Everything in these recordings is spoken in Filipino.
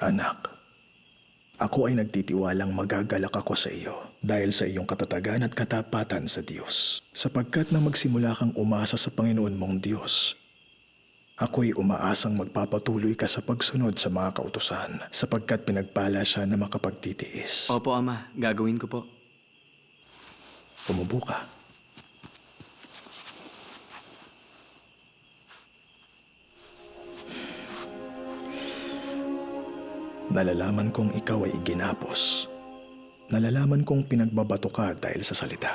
Anak, ako ay nagtitiwalang magagalak ako sa iyo dahil sa iyong katatagan at katapatan sa Diyos. Sapagkat na magsimula kang umasa sa Panginoon mong Diyos, ako'y umaasang magpapatuloy ka sa pagsunod sa mga kautusan sapagkat pinagpala siya na makapagtitiis. opo ama, gagawin ko po. Umubo ka. Nalalaman kong ikaw ay ginapos. Nalalaman kong pinagbabato ka dahil sa salita.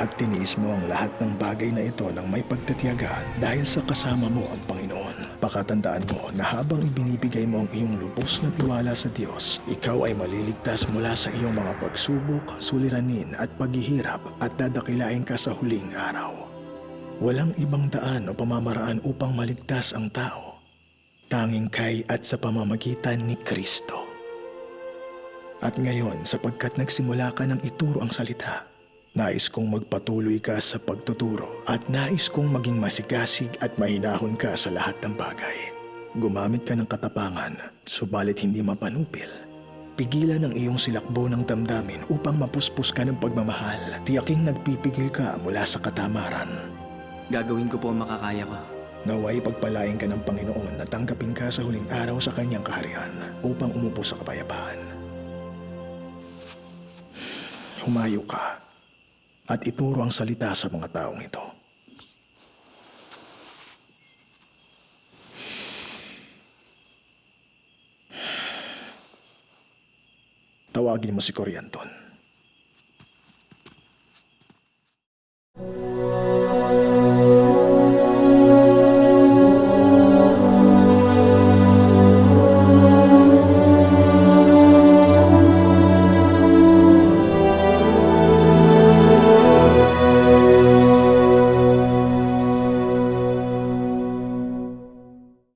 At tiniis mo ang lahat ng bagay na ito ng may pagtatiyaga dahil sa kasama mo ang Panginoon. Pakatandaan mo na habang ibinibigay mo ang iyong lubos na tiwala sa Diyos, ikaw ay maliligtas mula sa iyong mga pagsubok, suliranin at paghihirap at dadakilain ka sa huling araw. Walang ibang daan o pamamaraan upang maligtas ang tao. Tanging kay at sa pamamagitan ni Kristo. At ngayon, sapagkat nagsimula ka ng ituro ang salita, nais kong magpatuloy ka sa pagtuturo at nais kong maging masigasig at mahinahon ka sa lahat ng bagay. Gumamit ka ng katapangan, subalit hindi mapanupil. Pigilan ang iyong silakbo ng damdamin upang mapuspos ka ng pagmamahal. Tiyaking nagpipigil ka mula sa katamaran. Gagawin ko po ang makakaya ko. Naway pagpalain ka ng Panginoon na tanggapin ka sa huling araw sa kanyang kaharian upang umupo sa kapayapaan. Humayo ka at ituro ang salita sa mga taong ito. Tawagin mo si Corianton.